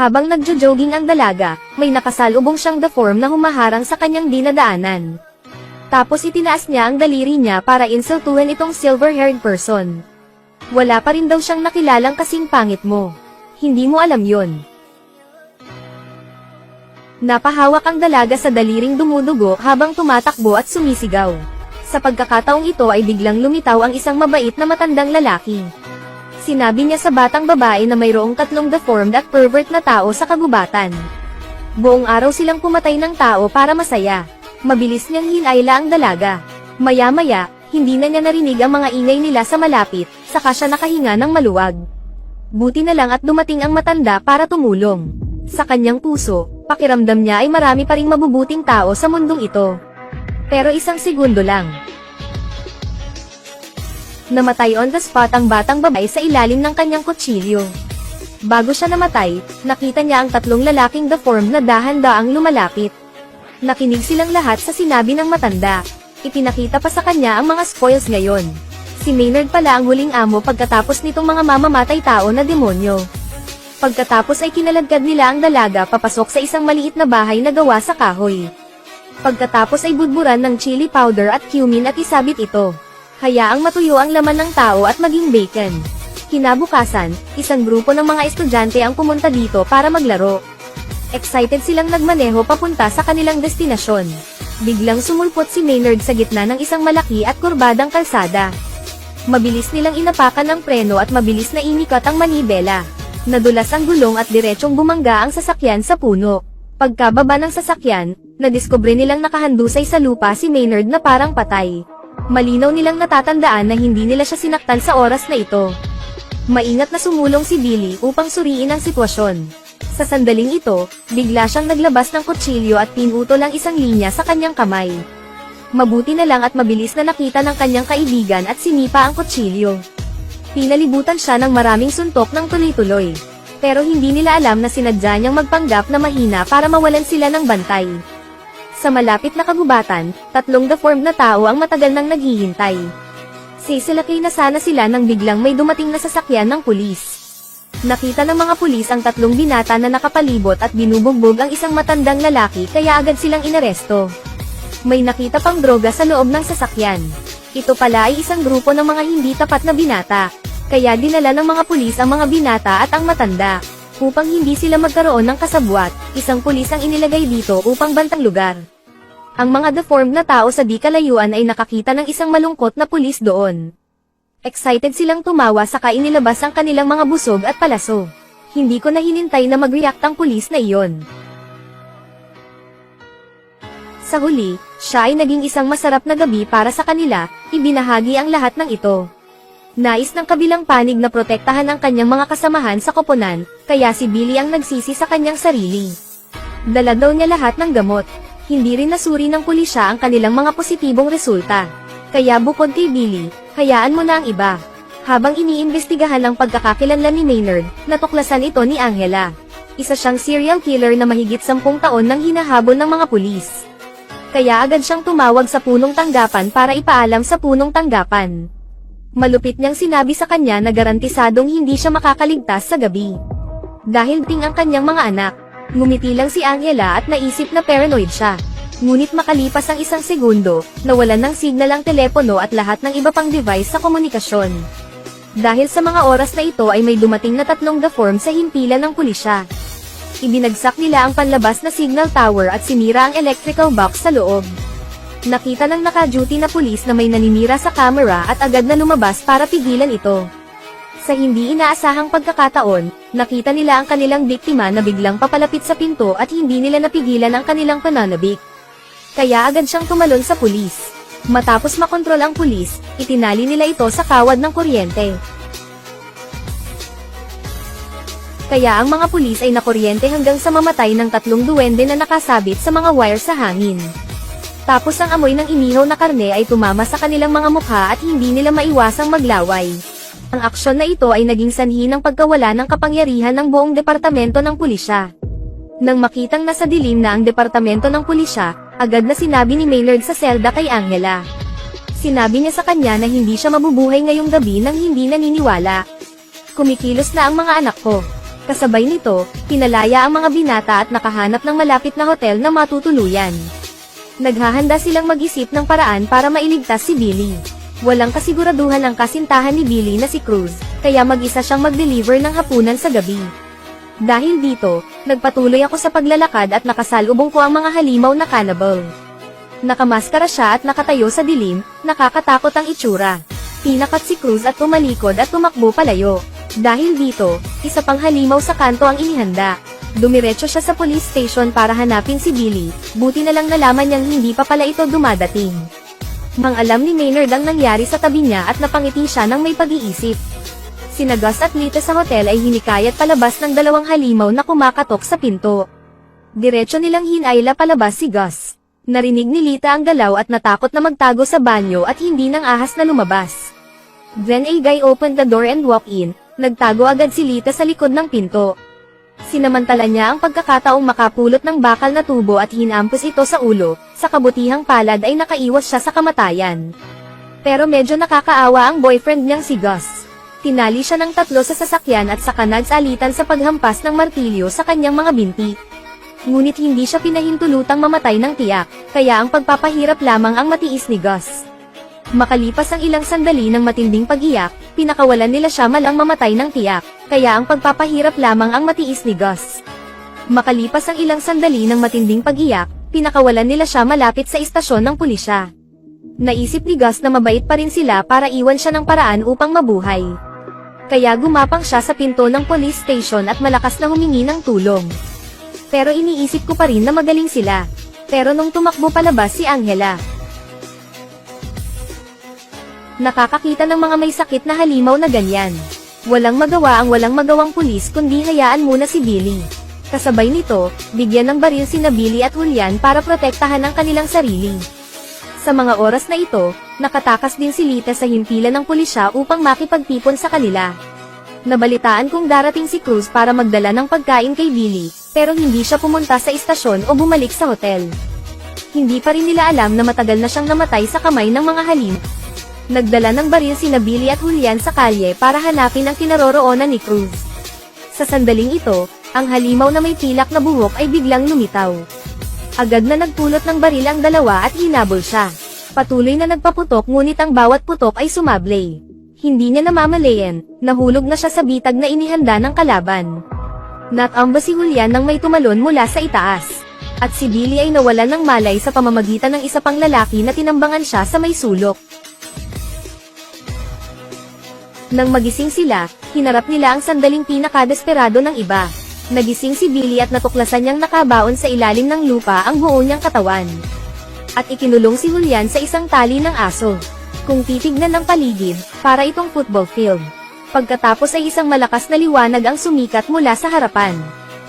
Habang nagjo-jogging ang dalaga, may nakasalubong siyang deform na humaharang sa kanyang dinadaanan. Tapos itinaas niya ang daliri niya para insultuhin itong silver-haired person. Wala pa rin daw siyang nakilalang kasing pangit mo. Hindi mo alam yon. Napahawak ang dalaga sa daliring dumudugo habang tumatakbo at sumisigaw. Sa pagkakataong ito ay biglang lumitaw ang isang mabait na matandang lalaki. Sinabi niya sa batang babae na mayroong tatlong deformed at pervert na tao sa kagubatan. Buong araw silang pumatay ng tao para masaya. Mabilis niyang hinayla ang dalaga. Maya-maya, hindi na niya narinig ang mga ingay nila sa malapit, saka siya nakahinga ng maluwag. Buti na lang at dumating ang matanda para tumulong. Sa kanyang puso, pakiramdam niya ay marami pa ring mabubuting tao sa mundong ito. Pero isang segundo lang. Namatay on the spot ang batang babae sa ilalim ng kanyang kutsilyo. Bago siya namatay, nakita niya ang tatlong lalaking deformed na dahan-daang lumalapit. Nakinig silang lahat sa sinabi ng matanda. Ipinakita pa sa kanya ang mga spoils ngayon. Si Maynard pala ang huling amo pagkatapos nitong mga mamamatay tao na demonyo. Pagkatapos ay kinaladkad nila ang dalaga papasok sa isang maliit na bahay na gawa sa kahoy. Pagkatapos ay budburan ng chili powder at cumin at isabit ito. Hayaang matuyo ang laman ng tao at maging bacon. Kinabukasan, isang grupo ng mga estudyante ang pumunta dito para maglaro. Excited silang nagmaneho papunta sa kanilang destinasyon. Biglang sumulpot si Maynard sa gitna ng isang malaki at kurbadang kalsada. Mabilis nilang inapakan ang preno at mabilis na inikat ang manibela. Nadulas ang gulong at diretsong bumangga ang sasakyan sa puno. Pagkababa ng sasakyan, nadiskubre nilang nakahandusay sa lupa si Maynard na parang patay. Malinaw nilang natatandaan na hindi nila siya sinaktan sa oras na ito. Maingat na sumulong si Billy upang suriin ang sitwasyon. Sa sandaling ito, bigla siyang naglabas ng kutsilyo at pinutol ang isang linya sa kanyang kamay. Mabuti na lang at mabilis na nakita ng kanyang kaibigan at sinipa ang kutsilyo. Pinalibutan siya ng maraming suntok ng tuloy-tuloy. Pero hindi nila alam na sinadya niyang magpanggap na mahina para mawalan sila ng bantay. Sa malapit na kagubatan, tatlong deformed na tao ang matagal nang naghihintay. Sisilakay na sana sila nang biglang may dumating na sasakyan ng pulis. Nakita ng mga pulis ang tatlong binata na nakapalibot at binubugbog ang isang matandang lalaki kaya agad silang inaresto. May nakita pang droga sa loob ng sasakyan. Ito pala ay isang grupo ng mga hindi tapat na binata. Kaya dinala ng mga pulis ang mga binata at ang matanda. Upang hindi sila magkaroon ng kasabwat, isang pulis ang inilagay dito upang bantang lugar. Ang mga deformed na tao sa di kalayuan ay nakakita ng isang malungkot na pulis doon. Excited silang tumawa saka inilabas ang kanilang mga busog at palaso. Hindi ko na hinintay na mag-react ang pulis na iyon. Sa huli, siya ay naging isang masarap na gabi para sa kanila, ibinahagi ang lahat ng ito. Nais ng kabilang panig na protektahan ang kanyang mga kasamahan sa koponan, kaya si Billy ang nagsisi sa kanyang sarili. Dala daw niya lahat ng gamot. Hindi rin nasuri ng pulisya ang kanilang mga positibong resulta. Kaya bukod kay Billy, hayaan mo na ang iba. Habang iniimbestigahan ang pagkakakilanlan ni Maynard, natuklasan ito ni Angela. Isa siyang serial killer na mahigit sampung taon nang hinahabol ng mga pulis. Kaya agad siyang tumawag sa punong tanggapan para ipaalam sa punong tanggapan. Malupit niyang sinabi sa kanya na garantisadong hindi siya makakaligtas sa gabi. Dahil ting ang kanyang mga anak, ngumiti lang si Angela at naisip na paranoid siya. Ngunit makalipas ang isang segundo, nawalan ng signal ang telepono at lahat ng iba pang device sa komunikasyon. Dahil sa mga oras na ito ay may dumating na tatlong deform sa himpilan ng pulisya. Ibinagsak nila ang panlabas na signal tower at sinira ang electrical box sa loob. Nakita ng naka-duty na pulis na may naninira sa camera at agad na lumabas para pigilan ito. Sa hindi inaasahang pagkakataon, nakita nila ang kanilang biktima na biglang papalapit sa pinto at hindi nila napigilan ang kanilang pananabik. Kaya agad siyang tumalon sa pulis. Matapos makontrol ang pulis, itinali nila ito sa kawad ng kuryente. Kaya ang mga pulis ay nakuryente hanggang sa mamatay ng tatlong duwende na nakasabit sa mga wire sa hangin. Tapos ang amoy ng inihaw na karne ay tumama sa kanilang mga mukha at hindi nila maiwasang maglaway. Ang aksyon na ito ay naging sanhi ng pagkawala ng kapangyarihan ng buong departamento ng pulisya. Nang makitang nasa dilim na ang departamento ng pulisya, agad na sinabi ni Maynard sa selda kay Angela. Sinabi niya sa kanya na hindi siya mabubuhay ngayong gabi nang hindi naniniwala. Kumikilos na ang mga anak ko. Kasabay nito, pinalaya ang mga binata at nakahanap ng malapit na hotel na matutuluyan. Naghahanda silang mag-isip ng paraan para mailigtas si Billy. Walang kasiguraduhan ang kasintahan ni Billy na si Cruz, kaya mag-isa siyang mag-deliver ng hapunan sa gabi. Dahil dito, nagpatuloy ako sa paglalakad at nakasalubong ko ang mga halimaw na cannibal. Nakamaskara siya at nakatayo sa dilim, nakakatakot ang itsura. Pinakat si Cruz at tumalikod at tumakbo palayo. Dahil dito, isa pang halimaw sa kanto ang inihanda. Dumiretso siya sa police station para hanapin si Billy, buti na lang nalaman niyang hindi pa pala ito dumadating. Mang alam ni Maynard ang nangyari sa tabi niya at napangiti siya ng may pag-iisip. Sina Gus at Lita sa hotel ay hinikayat palabas ng dalawang halimaw na kumakatok sa pinto. Diretso nilang hinayla palabas si Gus. Narinig ni Lita ang galaw at natakot na magtago sa banyo at hindi nang ahas na lumabas. Then a guy opened the door and walked in, nagtago agad si Lita sa likod ng pinto. Sinamantala niya ang pagkakataong makapulot ng bakal na tubo at hinampos ito sa ulo, sa kabutihang palad ay nakaiwas siya sa kamatayan. Pero medyo nakakaawa ang boyfriend niyang si Gus. Tinali siya ng tatlo sa sasakyan at saka nagsalitan sa paghampas ng martilyo sa kanyang mga binti. Ngunit hindi siya pinahintulutang mamatay ng tiyak, kaya ang pagpapahirap lamang ang matiis ni Gus. Makalipas ang ilang sandali ng matinding pag-iyak, pinakawalan nila siya malang mamatay ng tiyak, kaya ang pagpapahirap lamang ang matiis ni Gus. Makalipas ang ilang sandali ng matinding pag-iyak, pinakawalan nila siya malapit sa istasyon ng pulisya. Naisip ni Gus na mabait pa rin sila para iwan siya ng paraan upang mabuhay. Kaya gumapang siya sa pinto ng police station at malakas na humingi ng tulong. Pero iniisip ko pa rin na magaling sila. Pero nung tumakbo palabas si Angela, nakakakita ng mga may sakit na halimaw na ganyan. Walang magawa ang walang magawang pulis kundi hayaan muna si Billy. Kasabay nito, bigyan ng baril si Billy at Julian para protektahan ang kanilang sarili. Sa mga oras na ito, nakatakas din si Lita sa himpilan ng pulisya upang makipagtipon sa kanila. Nabalitaan kong darating si Cruz para magdala ng pagkain kay Billy, pero hindi siya pumunta sa istasyon o bumalik sa hotel. Hindi pa rin nila alam na matagal na siyang namatay sa kamay ng mga halim. Nagdala ng baril si Billy at Julian sa kalye para hanapin ang kinaroroonan ni Cruz. Sa sandaling ito, ang halimaw na may pilak na buhok ay biglang lumitaw. Agad na nagpulot ng baril ang dalawa at hinabol siya. Patuloy na nagpaputok ngunit ang bawat putok ay sumablay. Hindi niya namamalayan, nahulog na siya sa bitag na inihanda ng kalaban. Natamba si Julian nang may tumalon mula sa itaas. At si Billy ay nawalan ng malay sa pamamagitan ng isa pang lalaki na tinambangan siya sa may sulok. Nang magising sila, hinarap nila ang sandaling pinakadesperado ng iba. Nagising si Billy at natuklasan niyang nakabaon sa ilalim ng lupa ang buo niyang katawan. At ikinulong si Julian sa isang tali ng aso. Kung titignan ng paligid, para itong football field. Pagkatapos ay isang malakas na liwanag ang sumikat mula sa harapan.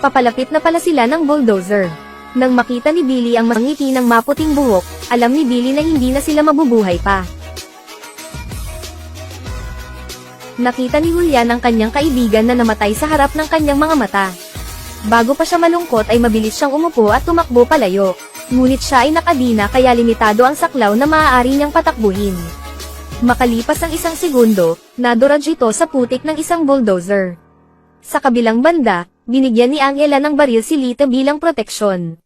Papalapit na pala sila ng bulldozer. Nang makita ni Billy ang mangiti ng maputing buhok, alam ni Billy na hindi na sila mabubuhay pa. Nakita ni Julian ang kanyang kaibigan na namatay sa harap ng kanyang mga mata. Bago pa siya malungkot ay mabilis siyang umupo at tumakbo palayo. Ngunit siya ay nakadina kaya limitado ang saklaw na maaari niyang patakbuhin. Makalipas ang isang segundo, naduraj ito sa putik ng isang bulldozer. Sa kabilang banda, binigyan ni Angela ng baril si Lita bilang proteksyon.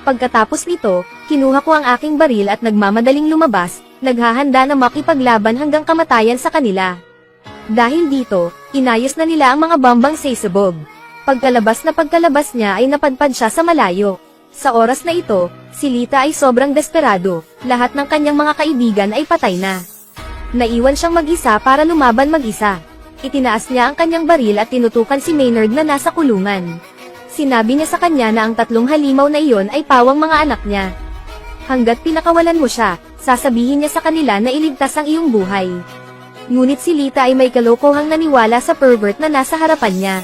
Pagkatapos nito, kinuha ko ang aking baril at nagmamadaling lumabas, naghahanda na makipaglaban hanggang kamatayan sa kanila. Dahil dito, inayos na nila ang mga bambang saysabog. Pagkalabas na pagkalabas niya ay napadpad siya sa malayo. Sa oras na ito, si Lita ay sobrang desperado, lahat ng kanyang mga kaibigan ay patay na. Naiwan siyang mag-isa para lumaban mag-isa. Itinaas niya ang kanyang baril at tinutukan si Maynard na nasa kulungan. Sinabi niya sa kanya na ang tatlong halimaw na iyon ay pawang mga anak niya. Hanggat pinakawalan mo siya, sasabihin niya sa kanila na iligtas ang iyong buhay. Ngunit si Lita ay may kalokohang naniwala sa pervert na nasa harapan niya.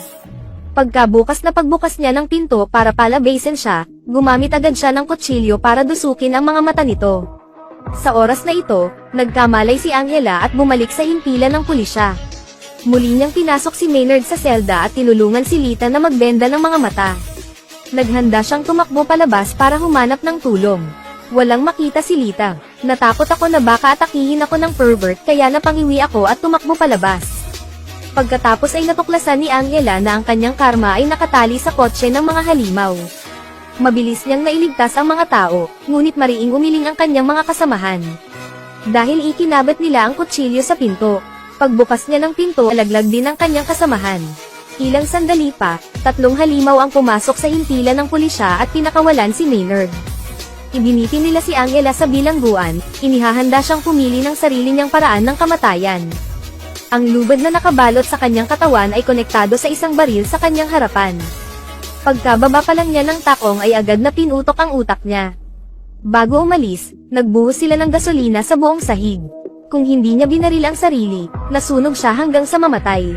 Pagkabukas na pagbukas niya ng pinto para palabasin siya, gumamit agad siya ng kutsilyo para dusukin ang mga mata nito. Sa oras na ito, nagkamalay si Angela at bumalik sa himpilan ng pulisya. Muli niyang pinasok si Maynard sa selda at tinulungan si Lita na magbenda ng mga mata. Naghanda siyang tumakbo palabas para humanap ng tulong. Walang makita si Lita. Natakot ako na baka atakihin ako ng pervert kaya napangiwi ako at tumakbo palabas. Pagkatapos ay natuklasan ni Angela na ang kanyang karma ay nakatali sa kotse ng mga halimaw. Mabilis niyang nailigtas ang mga tao, ngunit mariing umiling ang kanyang mga kasamahan. Dahil ikinabat nila ang kutsilyo sa pinto. Pagbukas niya ng pinto, alaglag din ang kanyang kasamahan. Ilang sandali pa, tatlong halimaw ang pumasok sa hintila ng pulisya at pinakawalan si Maynard. Ibiniti nila si Angela sa bilangguan, inihahanda siyang pumili ng sarili niyang paraan ng kamatayan. Ang lubad na nakabalot sa kanyang katawan ay konektado sa isang baril sa kanyang harapan. Pagkababa pa lang niya ng takong ay agad na pinutok ang utak niya. Bago umalis, nagbuhos sila ng gasolina sa buong sahig. Kung hindi niya binaril ang sarili, nasunog siya hanggang sa mamatay.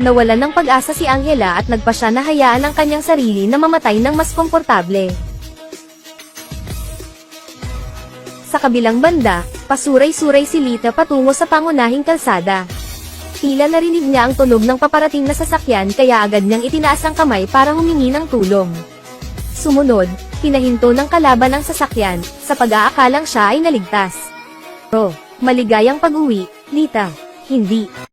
Nawalan ng pag-asa si Angela at nagpa siya na hayaan ang kanyang sarili na mamatay ng mas komportable. Sa kabilang banda, pasuray-suray si Lita patungo sa pangunahing kalsada. Tila narinig niya ang tunog ng paparating na sasakyan kaya agad niyang itinaas ang kamay para humingi ng tulong. Sumunod, pinahinto ng kalaban ang sasakyan, sa pag-aakalang siya ay naligtas. Pero, maligayang pag-uwi, Lita, hindi.